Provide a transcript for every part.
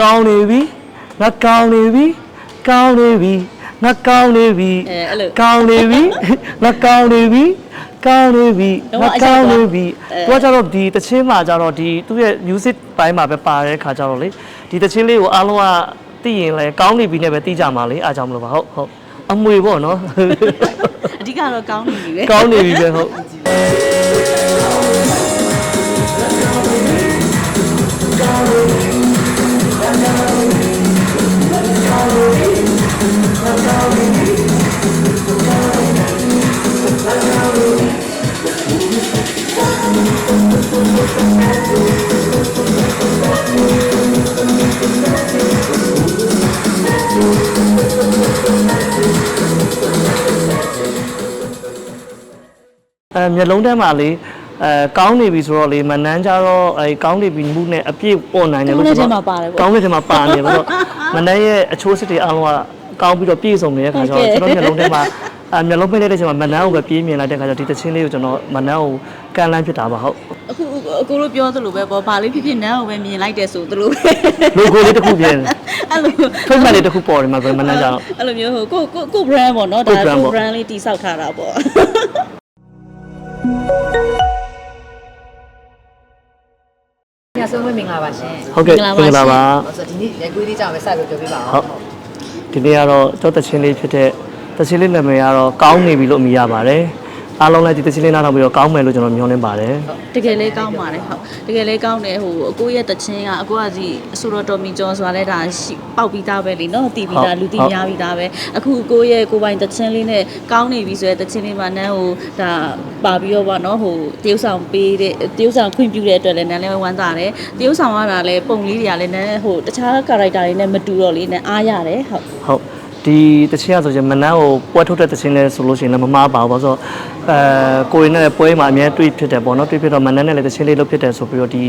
ကောင်းနေပြီငါကောင်းနေပြီကောင်းနေပြီငါကောင်းနေပြီအဲအဲ့လို ကောင်းနေပြီငါကောင်းနေပြီကောင်းနေပြီတော့ငါအချက်ကောင်းသွားနေပြီအဲသူကကျတော့ဒီတချင်းမှာကျတော့ဒီသူ့ရဲ့ music ပိုင်းမှာပဲပါတဲ့ခါကျတော့လေဒီတချင်းလေးကိုအားလုံးကသိရင်လည်းကောင်းနေပြီနဲ့ပဲသိကြမှာလေအားကြောင့်မလို့ပါဟုတ်ဟုတ်အမွေပေါ့နော် အဓိကတော့ကောင်းနေပြီပဲ ကောင်းနေပြီပဲဟုတ် အဲမျက်လုံးထဲမှာလေ အဲကောင်းနေပြီဆိုတော့လေမနှမ်းကြတော့အဲကောင်းနေပြီမှုနဲ့အပြည့်ပေါ်နိုင်တယ်လို့ကောင်းတဲ့ထဲမှာပါတယ်ပေါ့ကောင်းတဲ့ထဲမှာပါနေပါတော့မနှမ်းရဲ့အချိုးစစ်တွေအားလုံးကကောင်းပြီးတော့ပြည့်စုံနေတဲ့ခါကျတော့ကျွန်တော်မျက်လုံးထဲမှာအဲမျက်လုံးပိတ်လိုက်တဲ့အချိန်မှာမနှမ်းကိုပဲပြေးမြင်လိုက်တဲ့ခါကျတော့ဒီတချင်းလေးကိုကျွန်တော်မနှမ်းကိုကန်လန်းဖြစ်တာပါဟုတ်အခုအကိုတို့ပြောသလိုပဲပေါ့ဘာလေးဖြစ်ဖြစ်နန်းကိုပဲမြင်လိုက်တယ်ဆိုသလိုပဲလိုကိုလေးတစ်ခုပြင်အဲ့လိုထုံးမှတ်လေးတစ်ခုပေါ်တယ်မှာပဲမနှမ်းကြတော့အဲ့လိုမျိုးဟိုကိုကိုကို brand ပေါ့နော်ဒါကို brand ပေါ့ကို brand လေးတိဆောက်ထားတာပေါ့ ညဆုံးမင်္ဂလာပါရှင်ဟုတ်ကဲ့မင်္ဂလာပါ။ဆိုတော့ဒီနေ့ရက်ကွေးလေးကြောင့်ပဲစပြီးပြောပြပါအောင်ဟုတ်ဒီနေ့ကတော့ကျောက်တချင်းလေးဖြစ်တဲ့တချင်းလေးနာမည်ကတော့ကောင်းနေပြီလို့အမည်ရပါတယ် အားလုံးလည်းဒီတချင်းလေးနားထောင်ပြီးတော့ကောင်းမယ်လို့ကျွန်တော်မျှော်လင့်ပါတယ်တကယ်လေးကောင်းပါတယ်ဟုတ်တကယ်လေးကောင်းတယ်ဟိုအကိုရဲ့တခြင်းကအကိုကစီအဆိုတော်တော်မီကျော်ဆိုတာလဲဒါရှိပေါက်ပြီးသားပဲလीနော်တီးပြီးသားလူတီးများပြီးသားပဲအခုအကိုရဲ့ကိုပိုင်တခြင်းလေးနဲ့ကောင်းနေပြီဆိုရဲတခြင်းလေးမှာနန်းဟိုဒါပါပြီးတော့ဗောနော်ဟိုတရုပ်ဆောင်ပေးတဲ့တရုပ်ဆောင်ခွင့်ပြုတဲ့အတွက်လည်းနန်းလည်းဝမ်းသာတယ်တရုပ်ဆောင်ရတာလည်းပုံလေးတွေကလည်းနန်းဟိုတခြား character တွေနဲ့မတူတော့လေနန်းအားရတယ်ဟုတ်ဟုတ် ဒီတချင်းရဆိုရင်မနန်းကိုပွဲထုတ်တဲ့တချင်းလဲဆိုလို့ရှိရင်လည်းမမားပါဘူးဘာလို့ဆိုတော့အဲကိုရင်နဲ့ပွဲမှာအများတွေ့ဖြစ်တယ်ပေါ့နော်တွေ့ဖြစ်တော့မနန်းနဲ့လည်းတချင်းလေးလုပ်ဖြစ်တယ်ဆိုပြီးတော့ဒီ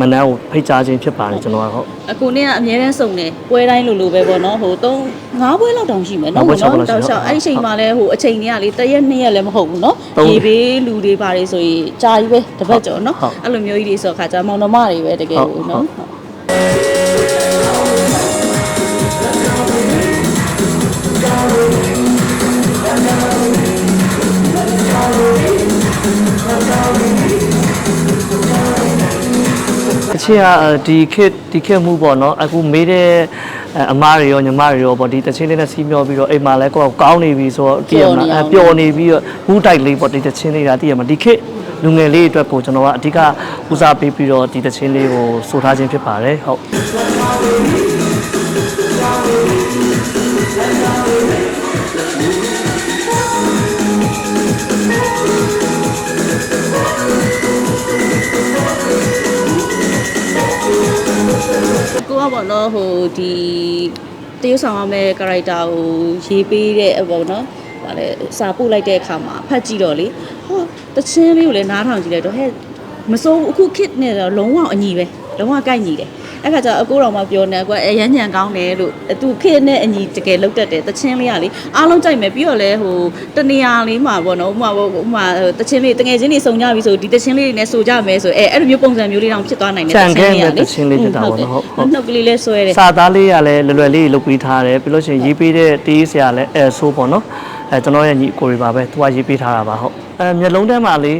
မနန်းကိုဖိတ်ကြားခြင်းဖြစ်ပါတယ်ကျွန်တော်ကဟုတ်အကိုနဲ့ကအများတန်းစုံတယ်ပွဲတိုင်းလိုလိုပဲပေါ့နော်ဟို3 5ပွဲလောက်တောင်ရှိမယ်နော်ငါးပွဲခြောက်ပွဲလောက်ရှိတောက်လျှောက်အဲ့ဒီအချိန်မှာလည်းဟိုအချိန်တွေကလေတစ်ရက်နှစ်ရက်လည်းမဟုတ်ဘူးနော်သုံးဒီဘေးလူတွေပါတယ်ဆိုရင်ကြာကြီးပဲတစ်ပတ်ကျော်နော်ဟုတ်အဲ့လိုမျိုးကြီးတွေဆိုခါကျမောင်နှမတွေပဲတကယ်ဟုတ်ကိုနော် တ်အချင်းကဒီခစ်ဒီခစ်မှုပေါ့နော်အခုမေးတဲ့အမားတွေရောညီမတွေရောပေါ့ဒီတချင်းလေးနဲ့စီးမျောပြီးတော့အိမ်မှာလဲကိုယ်ကောင်းနေပြီဆိုတော့တည်ရမှာပျော်နေပြီးတော့ဘူးတိုက်လေးပေါ့ဒီတချင်းလေးကတည်ရမှာဒီခစ်လူငယ်လေးအတွက်ကိုကျွန်တော်ကအဓိကဦးစားပေးပြီးတော့ဒီတချင်းလေးကိုဆိုထားခြင်းဖြစ်ပါတယ်ဟုတ် ကိုကပေါ့နော်ဟိုဒီတရုပ်ဆောင်ရမယ့် character ကိုရေးပေးတဲ့ပေါ့နော်ဗာလေစာပို့လိုက်တဲ့အခါမှာဖတ်ကြည့်တော့လေဟောတချင်းလေးကိုလည်းနားထောင်ကြည့်လိုက်တော့ဟဲ့မစိုးဘူးအခု kit နဲ့တော့လုံးဝအညီပဲလုံးဝကိုက်ညီတယ် အဲ့ခါကျတော့အကိုတော်မှပြောနေကွာအရန်ညံကောင်းတယ်လို့သူ kit နဲ့အညီတကယ်လုတ်တက်တယ်တချင်းလေးကလေအားလုံးကြိုက်မယ်ပြီးတော့လဲဟိုတနေရာလေးမှာပေါ့နော်ဥပမာဥပမာတချင်းလေးတငယ်ချင်းတွေစုံကြပြီဆိုဒီတချင်းလေးတွေနဲ့ဆိုကြမယ်ဆိုအဲအဲ့လိုမျိုးပုံစံမျိုးလေးတောင်ဖြစ်သွားနိုင်တယ်ချန်ခဲတဲ့တချင်းလေးဖြစ်တာပေါ့နော်ဟုတ်ဟုတ်နှုတ်ကလေးလဲဆွဲတယ်စာသားလေးကလည်းလွယ်လွယ်လေးလုပ်ပေးထားတယ်ပြီးလို့ရှိရင်ရေးပေးတဲ့တေးဆရာလည်းအဲဆိုးပေါ့နော်အဲကျွန်တော်ရဲ့ညီအကိုတွေပါပဲသူကရေးပေးထားတာပါဟုတ်အဲမျက်လုံးထဲမှာလေ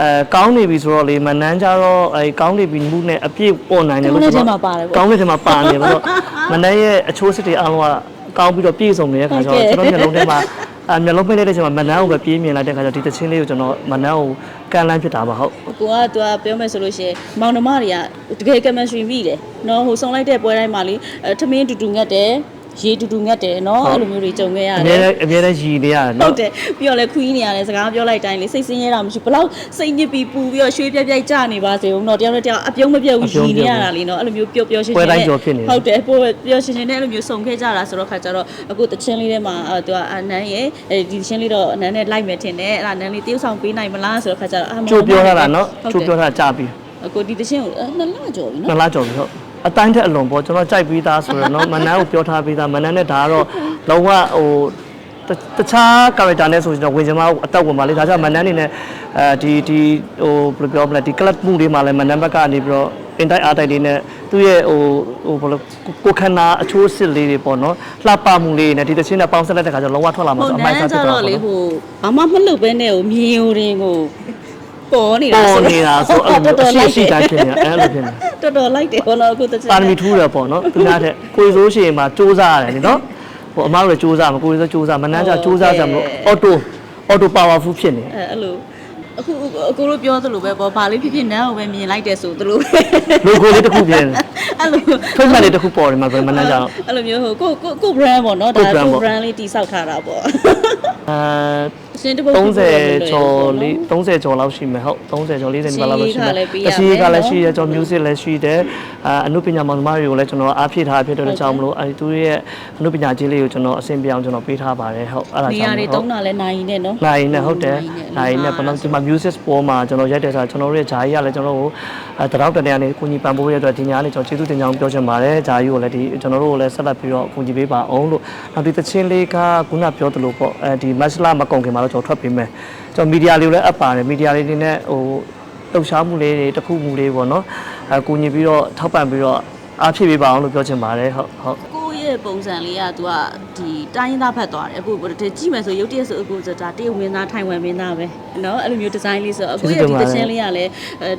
အဲကောင်းနေပြီဆိုတော့လေမနှမ်းကြတော့အဲကောင်းနေပြီမှုနဲ့အပြည့်ပေါ်နိုင်တယ်လို့ကောင်းတဲ့ထဲမှာပါတယ်ပေါ့ကောင်းတဲ့ထဲမှာပါနေပါတော့မနှမ်းရဲ့အချိုးစစ်တွေအားလုံးကကောင်းပြီးတော့ပြည့်စုံနေတဲ့ခါကျတော့ကျွန်တော်မျက်လုံးထဲမှာအဲမျက်လုံးပိတ်လိုက်တဲ့အချိန်မှာမနှမ်းကိုပဲပြေးမြင်လိုက်တဲ့ခါကျတော့ဒီတချင်းလေးကိုကျွန်တော်မနှမ်းကိုကန်လန်းဖြစ်တာပါဟုတ်ကိုကသူကပြောမယ်ဆိုလို့ရှိရင်မောင်နှမတွေကတကယ် chemistry မိတယ်နော်ဟိုဆုံလိုက်တဲ့ပွဲတိုင်းမှာလေအဲထမင်းတူတူငတ်တယ် ရေတူတူငတ်တယ်နော်အဲ့လိုမျိုးတွေကြုံခဲ့ရအတများယ်နဲ့အများနဲ့ရည်နေရတယ်ဟုနော်တ်တယ်ပြီးတော့လဲခွီးနေရတယ်စကားပြောလိုက်တိုင်းလေစိတ်ဆင်းရဲတာမရှိဘူးဘလောက်စိတ်ညစ်ပြီးပူပြီးတော့ရွှေပြက်ပြက်ကြနေပါစေဦးနော်တယောက်နဲ့တယောက်အပြုံးမပြတ်ဘူးရည်နေရတာလေနော်အဲ့လိုမျိုးပျော်ပျော်ရှင်းရှင်းပွဲတိုင်းကြော်ဖြစ်နေတယ်ဟုတ်တယ်ပိုပျော်ရှင်းရှင်းနဲ့အဲ့လိုမျိုးစုံခဲ့ကြတာဆိုတော့ခါကြတော့အခုတချင်းလေးထဲမှာအဲသူကအနန်းရဲ့အဲဒီတချင်းလေးတော့အနန်းနဲ့လိုက်မယ်ထင်တယ်အဲ့ဒါအနန်းလေးတယောက်ဆောင်ပေးနိုင်မလားဆိုတော့ခါကြတော့အာချိုးပြောထားတာနော်ဟုတ်ချိုးတယ်ပြောထားတာကြာပြီအခုဒီတချင်းကိုအဲနှစ်လကျော်ပြီနှစ်နော်လကျော်ပြီဟုတ် အတိုင်းထက်အလွန်ပေါ့ကျွန်တော်ကြိုက်ပြီးသားဆိုတော့နော်မနန်းကိုပြောထားပြီးသားမနန်းနဲ့ဒါကတော့လုံးဝဟိုတတခြား character နဲ့ဆိုရင်တော့ဝင်စမအတက်ဝင်ပါလေဒါကြောင့်မနန်းနေနဲ့အဲဒီဒီဟိုဘယ်လိုပြောမလဲဒီ club မှုတွေမှာလည်းမနန်းဘက်ကနေပြီးတော့အင်တိုက်အားတိုက်လေးနဲ့သူ့ရဲ့ဟိုဟိုဘယ်လိုကိုခန္ဓာအချိုးစစ်လေးတွေပေါ့နော်လှပမှုလေးတွေနဲ့ဒီတချင်းနဲ့ပေါင်းဆက်လိုက်တဲ့ခါကျတော့လုံးဝထွက်လာမှာဟိုဆိုအနမိုက်န်းစားကြဖြစ်တော့တော့လေပေါ့နော်ဟိုဘာမှမလုပ်ဘဲနဲ့ဟိုမြေယိုရင်ကို ပေါ်နေတာပေါ်နေတာဆိုအဲ့လိုတော်မျိုးတော်အရှိလိုက်ရှိတယ်တိုင်းဖြစ်နေတာအဲ့လိုဖြစ်နေတော်တော်လိုက်တယ်ဘောနော်အခုတချင်ပါရမီထူးတယ်ပေါ့နော်သူများတဲ့ကိုယ်စိုးရှင်မှာစူးစမ်းရတယ်နော်ဟိုအမားတို့လည်းစူးစမ်းမှာကိုယ်စိုးစူးစမ်းမနှမ်းကြစူးစမ်းကြမလို့အော်တိုအော်တိုပါဝါဖူးဖြစ်နေအဲအဲ့လိုအခုအကိုတို့ပြောသလိုပဲပေါ့ဘာလေးဖြစ်ဖြစ်နန်းကိုပဲမြင်လိုက်တယ်ဆိုသလိုပဲလိုကိုလေးတစ်ခုဖြစ်နေအဲ့လိုထွတ်မှတ်လေးတစ်ခုပေါ်တယ်မှာမနှမ်းကြတော့အဲ့လိုမျိုးဟိုကိုကိုကို brand ပေါ့နော်ကိုဒါ brand ကိုပေါ့ brand လေးတိဆောက်ထားတာပေါ့အဲအရှင်တပုတ်30ကျော်လေး30ကျော်လောက်ရှိမယ်ဟုတ်30ကျော်40နီးပါးလောက်ရှိမယ်တစီကလည်းရှိတယ်ကျွန်တော် music လည်းရှိတယ်အာအနုပညာမောင်နှမတွေကိုလည်းကျွန်တော်အားဖြည့်ထားဖြစ်တဲ့ကြောင့်မလို့အဲဒီသူရဲ့အနုပညာကြီးလေးကိုကျွန်တော်အဆင်ပြေအောင်ကျွန်တော်ပေးထားပါတယ်ဟုတ်အဲ့ဒါနေကြောရာင့်တွေဟုတုံးတ်တာလဲနိုင်နဲ့နော်နိုင်နဲ့ဟုတ်တယ်နိုင်နဲ့ဘယ်တော့ဒီမှာ music ပေါ်မှာကျွန်တော်ရိုက်တယ်ဆိုတာကျွန်တော်တို့ရဲ့ဂျာကြီးကလည်းကျွန်တော်တို့အဲတရောက်တနေရာနေကိုကြီးပံပိုးရတဲ့အတွက်ဒီညာလေးကျွန်တော်ကျေးဇူးတင်ကြောင်းပြောချင်ပါတယ်ဂျာကြီးကိုလည်းဒီကျွန်တော်တို့ကိုလည်းဆက်လက်ပြီးတော့ကိုကြီးပေးပါအောင်လို့နောက်ဒီသချင်းလေးကခုနပြောသလိုပေါ့အဲဒီမတ်လမကုန်ခင်မှာတော့ကျွန်တော်ထွက်ပေးမယ်ကျွန်တော်မီဒီယာလေးကိုလည်းအပ်ပါတယ်မီဒီယာလေးတွေနဲ့ဟိုလှုပ်ရှားမှုလေးတွေတခုမှုလေးပေါ့နော်အဲကိုညီပြီးတော့ထောက်ပံ့ပြီးတော့အားဖြည့်ပေးပါအောင်လို့ပြောချင်ပါတယ်ဟုတ်ဟုတ်ကိုရဲ့ပုံစံလေးက तू ကဒီတိုင်းရင်းသားဖတ်သွားတယ်အခုတကြည့်မယ်ဆိုရုပ်တရက်ဆိုအခုဒါတေးဝင်သားထိုင်ဝင်မင်းသားပဲနော်အဲ့လိုမျိုးဒီဇိုင်းလေးဆိုအခုရဲ့ဒီတခြင်းလေးကလည်း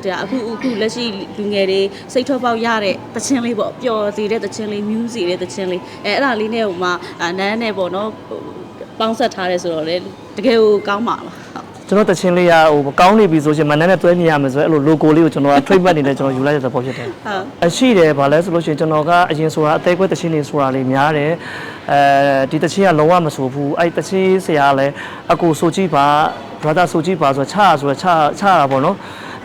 ဒါအခုအခုလက်ရှိလူငယ်တွေစိတ်ထွက်ပေါက်ရတဲ့တခြင်းလေးပေါ့ပျော်စေတဲ့တခြင်းလေးမြူးစေတဲ့တခြင်းလေးအဲအဲ့ဒါလေးနဲ့ဟိုမှာနန်းနဲ့ပေါ့နော် ပေါင်းဆက်ထားတယ်ဆိုတော့လေတကယ်ကိုကောင်းပါလားဟုတ်ကျွန်တော်တချင်းလေးရဟိုကောင်းနေပြီဆိုရှင်မနက်နဲ့တွဲမြင်ရမယ်ဆိုရင်အဲ့လို logo လေးကိုကျွန်တော်က trademark အနေနဲ့ကျွန်တော်ယူလိုက်တဲ့သဘောဖြစ်တယ်ဟုတ်အရှိတယ်ဗာလဲဆိုလို့ရှိရင်ကျွန်တော်ကအရင်ဆိုတာအသေးကွဲတချင်းတွေဆိုတာလေးများတယ်အဲဒီတချင်းကလုံးဝမဆိုဘူးအဲ့တချင်းဆရာကလည်းအကူဆိုကြည့်ပါ brother ဆိုကြည့်ပါဆိုတော့ချရဆိုတော့ချချတာပေါ့နော်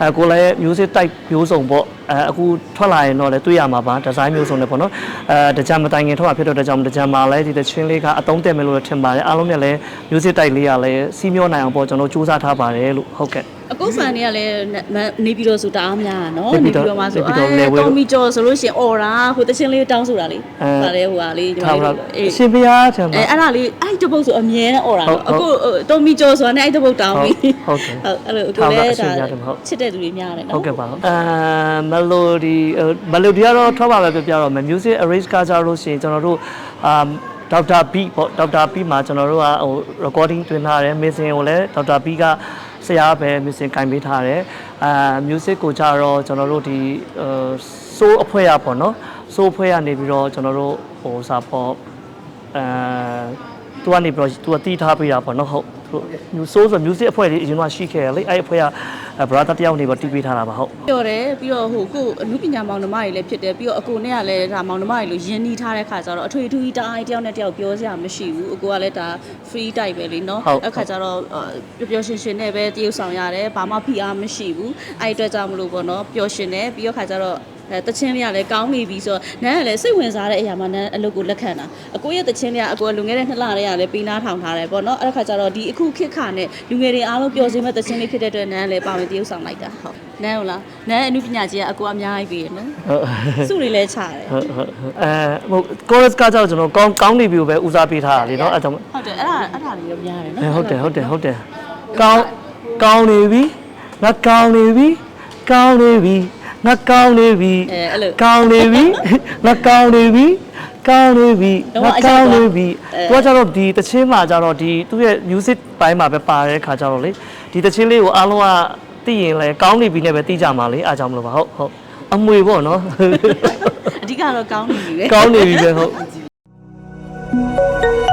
အဲကိုလည်း music type မျိုးစုံပေါ့ အဲအခုထွက်လာရင်တော့လည်းတွေ့ရမှာပါဒီဇိုင်းမျိုးစုံနဲ့ပေါ့နော်အဲတကြံမတိုင်ခင်ထွက်လာဖြစ်တော့တကြံတကြံမှာလည်းဒီတချင်းလေးကအတုံးတက်မယ်လို့ထင်ပါတယ်အားလုံးနဲ့လည်း music type လေးကလည်းစီးမျောနိုင်အောင်ပေါ့ကျွန်တော်စူးစမ်းထားပါတယ်လို့ဟုတ်ကဲ့အခုဖန်တွေကလည်းနေပြီးတော့ဆိုတအားများတာနော်နေနေပြည်ပြီးတော်တော့မှဆိုနေပြည်တော်အဲနယ်ဝဲတော်မီကျော်ဆိုလို့ရှိရင်အော်တာဟိုတချင်းလေးတောင်းဆိုတာလေအဲဒါလည်းဟိုဟာလေးကျွန်ထားတော်ပါတို့အေးရှင်ဘုရားထင်ပါအဲအဲ့ဒါလေးအဲ့တပုတ်ဆိုအမြဲတမ်းအော်တာနော်ဟုတ်အခုတော်မီကျော်ဆိုတာနဲ့အဲ့တပုတ်တောင်းပြီဟုတ်ဟုတ်တယ်ဟုတ်အဲ့လိုအခုထောက်တာလည်းအဆင်ဒါရတယ်မဟုတ်ချစ်တဲ့သူတွေများတယ်နော်ဟုတ်ကဲ့ပါအဲမလိုဒီမလိုဒီကတော့ထွက်ပါပဲပြပြတော့မယ် music arrange ကကြလို့ရှိရင်ကျွန်တော်တို့အာဒေါက်တာဘီပေါ့ဒေါက်တာဘီမှာကျွန်တော်တို့ကဟို recording တွင်ထားတယ် mixing ကိုလည်းဒေါက်တာဘီကဆရာပဲ mixing ကင်ပေးထားတယ်အာ music ကိုကြတော့ကျွန်တော်တို့ဒီဆိုးအဖွဲ့ရပေါ့နော်ဆိုးအဖွဲ့ရနေပြီးတော့ကျွန်တော်တို့ဟိုစာပေါ့အဲသူကနေပြီးတော့သူကတီးထားပေးတာပေါ့နော်ဟုတ် သူဆိုးဆို music အဖွဲ့လေးအရင်ကရှိခဲ့တယ်လေအဲ့အဖွဲ့က brother တယောက်နေပြီးတီးပေးထားတာပါဟုတ်ပြောတယ်ပြီးတော့ဟိုကိုအမှုပညာမောင်နှမတွေလည်းဖြစ်တယ်ပြီးတော့အကိုနဲ့ကလည်းဒါမောင်နှမတွေလို့ယဉ်နီးထားတဲ့ခါကျတော့အထွေထူးကြီးတအားတယောက်နဲ့တယောက်ပြောစရာမရှိဘူးအကိုကလည်းဒါ free type ပဲလေနော်ဟုတ်အဲ့ခါကျတော့ပျော်ပျော်ရွှင်ရွှင်နဲ့ပဲတရုပ်ဆောင်ရတယ်ဘာမှဖိအားမရှိဘူးအဲ့အတွက်ကြောင့်မလို့ပေါ့နော်ပျော်ရွှင်တယ်ပြီးတော့ခါကျတော့ အဲတချင်းလေးကလည်းကောင်းနေပြီဆိုတော့နန်းကလည်းစိတ်ဝင်စားတဲ့အရာမှနန်းအလုပ်ကိုလက်ခံတာအကိုရဲ့တချင်းလေးကအကိုကလွန်ခဲ့တဲ့နှစ်လတည်းကလည်းပေးနာထောင်ထားတယ်ပေါ့နော်အဲ့ဒါခါကျတော့ဒီအခုခေတ်ခါနဲ့လူငယ်တွေအားလုံးပျော်စေမဲ့တချင်းလေးဖြစ်တဲ့အတွက်နန်းလည်းပါဝင်တရုပ်ဆောင်လိုက်တာဟုတ်နန်းဟုတ်လားနန်းအမှုပညာကြီးကအကိုအများကြီးပေးရနော်ဟုတ်စုတွေလည်းချတယ်ဟုတ်ဟုတ်အဲဟို chorus ကကြောက်ကျွန်တော်ကောင်းကောင်းနေပြီကိုပဲဦးစားပေးထားတာလေနော်အဲ့ဒါဟုတ်တယ်အဲ့ဒါအဲ့ဒါလေးရောများတယ်နော်ဟုတ်တယ်ဟုတ်တယ်ဟုတ်တယ်ကောင်းကောင်းနေပြီငါကောင်းနေပြီကောင်းနေပြီ ငါကောင်းနေပြီအဲအဲ့လိုကောင်းနေပြီငါကောင်းနေပြီကောင်းနေပြီတော့ငါအရောက်ကောင်းသွားနေပြီအဲသူကကျတော့ဒီတချင်းမှာကျတော့ဒီသူ့ရဲ့ music ပိုင်းမှာပဲပါတဲ့ခါကျတော့လေဒီတချင်းလေးကိုအားလုံးကသိရင်လဲကောင်းနေပြီနဲ့ပဲသိကြမှာလေအားကြောင့်မလို့ပါဟုတ်ဟုတ်အမွေပေါ့နော်အဓိကတော့ကောင်းနေပြီပဲကောင်းနေပြီပဲဟုတ်ကြ